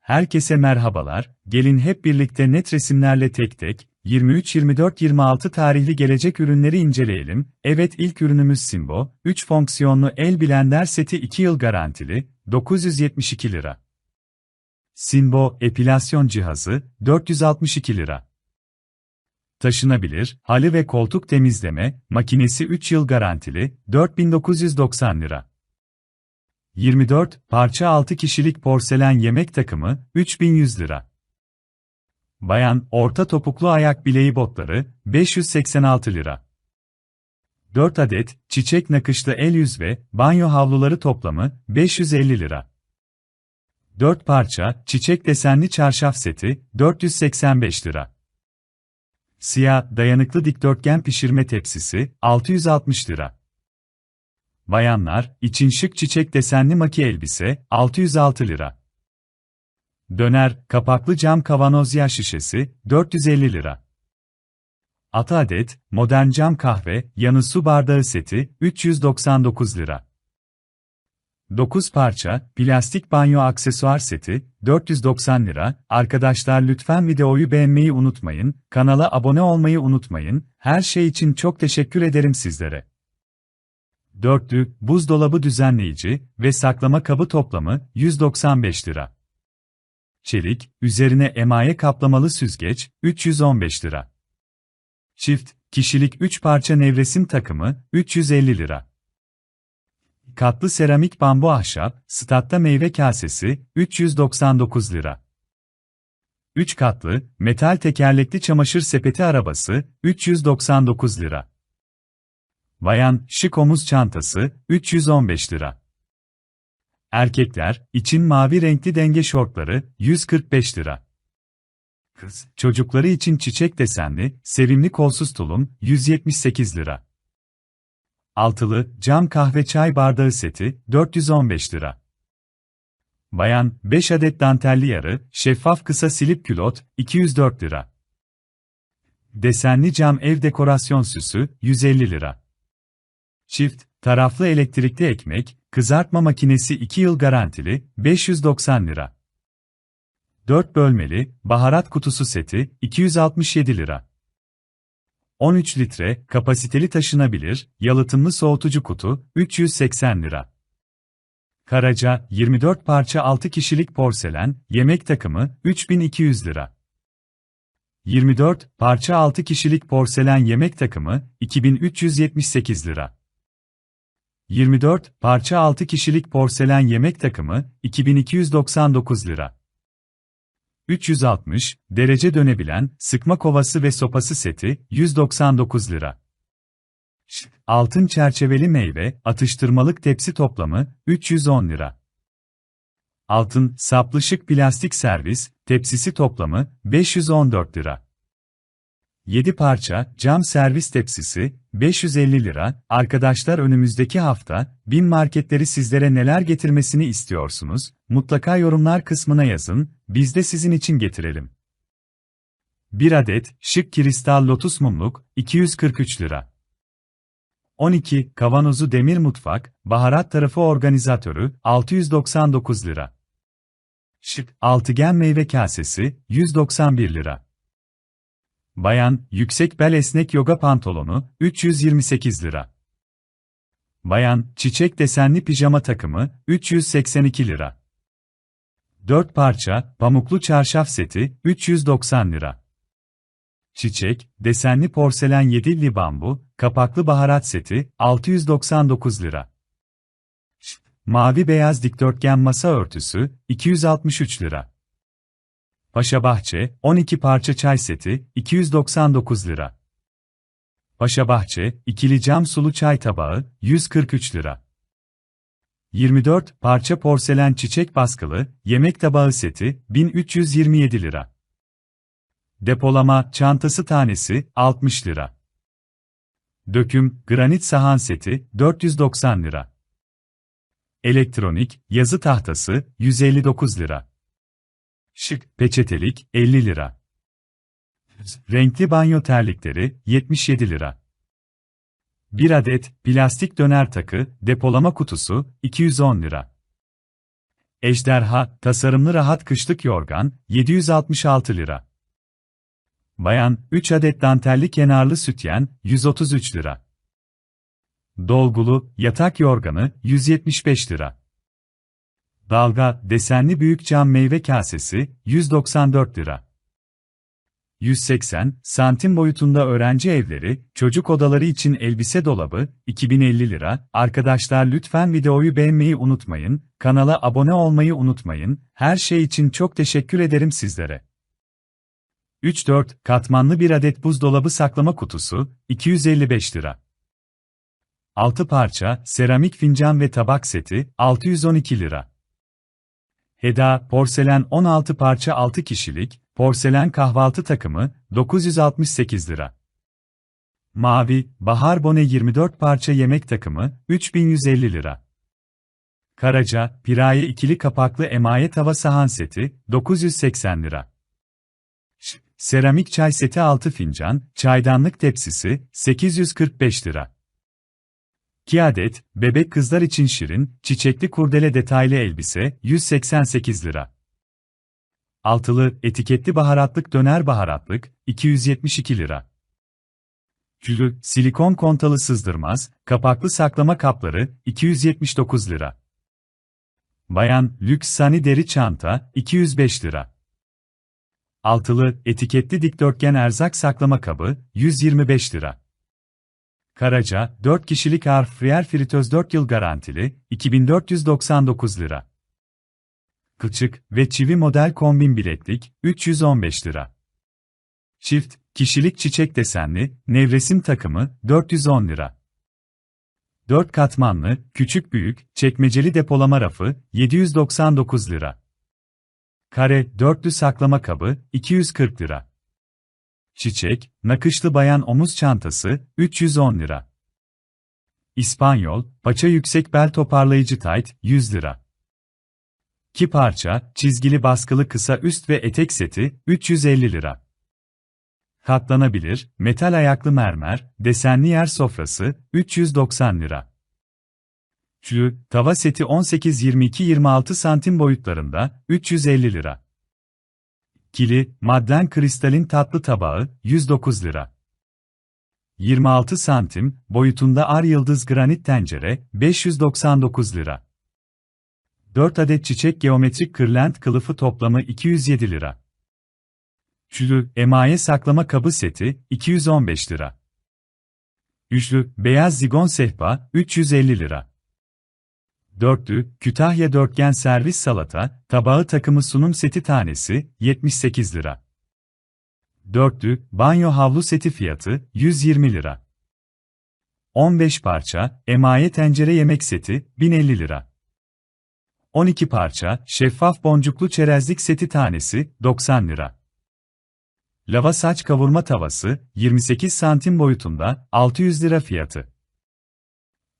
Herkese merhabalar, gelin hep birlikte net resimlerle tek tek, 23-24-26 tarihli gelecek ürünleri inceleyelim. Evet ilk ürünümüz Simbo, 3 fonksiyonlu el blender seti 2 yıl garantili, 972 lira. Simbo epilasyon cihazı, 462 lira. Taşınabilir, halı ve koltuk temizleme, makinesi 3 yıl garantili, 4990 lira. 24 parça 6 kişilik porselen yemek takımı 3100 lira. Bayan orta topuklu ayak bileği botları 586 lira. 4 adet çiçek nakışlı el yüz ve banyo havluları toplamı 550 lira. 4 parça çiçek desenli çarşaf seti 485 lira. Siyah dayanıklı dikdörtgen pişirme tepsisi 660 lira. Bayanlar için şık çiçek desenli maki elbise 606 lira. Döner kapaklı cam kavanoz yaş şişesi 450 lira. 6 adet modern cam kahve yanı su bardağı seti 399 lira. 9 parça plastik banyo aksesuar seti 490 lira. Arkadaşlar lütfen videoyu beğenmeyi unutmayın, kanala abone olmayı unutmayın. Her şey için çok teşekkür ederim sizlere. Dörtlü, buzdolabı düzenleyici ve saklama kabı toplamı 195 lira. Çelik, üzerine emaye kaplamalı süzgeç 315 lira. Çift, kişilik 3 parça nevresim takımı 350 lira. Katlı seramik bambu ahşap, statta meyve kasesi 399 lira. 3 katlı, metal tekerlekli çamaşır sepeti arabası 399 lira. Bayan, şık omuz çantası, 315 lira. Erkekler, için mavi renkli denge şortları, 145 lira. Kız, çocukları için çiçek desenli, sevimli kolsuz tulum, 178 lira. Altılı, cam kahve çay bardağı seti, 415 lira. Bayan, 5 adet dantelli yarı, şeffaf kısa silip külot, 204 lira. Desenli cam ev dekorasyon süsü, 150 lira. Çift, taraflı elektrikli ekmek, kızartma makinesi 2 yıl garantili, 590 lira. 4 bölmeli, baharat kutusu seti, 267 lira. 13 litre, kapasiteli taşınabilir, yalıtımlı soğutucu kutu, 380 lira. Karaca, 24 parça 6 kişilik porselen, yemek takımı, 3200 lira. 24 parça 6 kişilik porselen yemek takımı, 2378 lira. 24 parça 6 kişilik porselen yemek takımı 2299 lira. 360 derece dönebilen sıkma kovası ve sopası seti 199 lira. Altın çerçeveli meyve atıştırmalık tepsi toplamı 310 lira. Altın saplı şık plastik servis tepsisi toplamı 514 lira. 7 parça cam servis tepsisi 550 lira. Arkadaşlar önümüzdeki hafta bin marketleri sizlere neler getirmesini istiyorsunuz? Mutlaka yorumlar kısmına yazın. Biz de sizin için getirelim. 1 adet şık kristal lotus mumluk 243 lira. 12 kavanozu demir mutfak baharat tarafı organizatörü 699 lira. Şık altıgen meyve kasesi 191 lira. Bayan, yüksek bel esnek yoga pantolonu, 328 lira. Bayan, çiçek desenli pijama takımı, 382 lira. 4 parça, pamuklu çarşaf seti, 390 lira. Çiçek, desenli porselen yedilli bambu, kapaklı baharat seti, 699 lira. Mavi beyaz dikdörtgen masa örtüsü, 263 lira. Paşa Bahçe, 12 parça çay seti, 299 lira. Paşa Bahçe, ikili cam sulu çay tabağı, 143 lira. 24 parça porselen çiçek baskılı, yemek tabağı seti, 1327 lira. Depolama çantası tanesi, 60 lira. Döküm, granit sahan seti, 490 lira. Elektronik, yazı tahtası, 159 lira. Şık, peçetelik, 50 lira. Renkli banyo terlikleri, 77 lira. 1 adet, plastik döner takı, depolama kutusu, 210 lira. Ejderha, tasarımlı rahat kışlık yorgan, 766 lira. Bayan, 3 adet dantelli kenarlı sütyen, 133 lira. Dolgulu, yatak yorganı, 175 lira. Dalga, desenli büyük cam meyve kasesi, 194 lira. 180 santim boyutunda öğrenci evleri, çocuk odaları için elbise dolabı, 2050 lira. Arkadaşlar lütfen videoyu beğenmeyi unutmayın, kanala abone olmayı unutmayın, her şey için çok teşekkür ederim sizlere. 3-4 katmanlı bir adet buzdolabı saklama kutusu, 255 lira. 6 parça, seramik fincan ve tabak seti, 612 lira. Heda, porselen 16 parça 6 kişilik, porselen kahvaltı takımı, 968 lira. Mavi, bahar bone 24 parça yemek takımı, 3150 lira. Karaca, piraye ikili kapaklı emaye tava sahan seti, 980 lira. Seramik çay seti 6 fincan, çaydanlık tepsisi, 845 lira. 2 adet, bebek kızlar için şirin, çiçekli kurdele detaylı elbise, 188 lira. Altılı, etiketli baharatlık döner baharatlık, 272 lira. Külü, silikon kontalı sızdırmaz, kapaklı saklama kapları, 279 lira. Bayan, lüks sani deri çanta, 205 lira. Altılı, etiketli dikdörtgen erzak saklama kabı, 125 lira. Karaca, 4 kişilik Airfryer fritöz 4 yıl garantili, 2499 lira. Kılçık ve çivi model kombin bileklik, 315 lira. Çift, kişilik çiçek desenli, nevresim takımı, 410 lira. 4 katmanlı, küçük büyük, çekmeceli depolama rafı, 799 lira. Kare, dörtlü saklama kabı, 240 lira. Çiçek, nakışlı bayan omuz çantası, 310 lira. İspanyol, paça yüksek bel toparlayıcı tayt, 100 lira. Ki parça, çizgili baskılı kısa üst ve etek seti, 350 lira. Katlanabilir, metal ayaklı mermer, desenli yer sofrası, 390 lira. Çü, tava seti 18-22-26 santim boyutlarında, 350 lira. Kili, madden kristalin tatlı tabağı, 109 lira. 26 santim, boyutunda ar yıldız granit tencere, 599 lira. 4 adet çiçek geometrik kırlent kılıfı toplamı 207 lira. Çülü, emaye saklama kabı seti, 215 lira. Üçlü, beyaz zigon sehpa, 350 lira. Dörtlü, Kütahya dörtgen servis salata, tabağı takımı sunum seti tanesi, 78 lira. Dörtlü, banyo havlu seti fiyatı, 120 lira. 15 parça, emaye tencere yemek seti, 1050 lira. 12 parça, şeffaf boncuklu çerezlik seti tanesi, 90 lira. Lava saç kavurma tavası, 28 santim boyutunda, 600 lira fiyatı.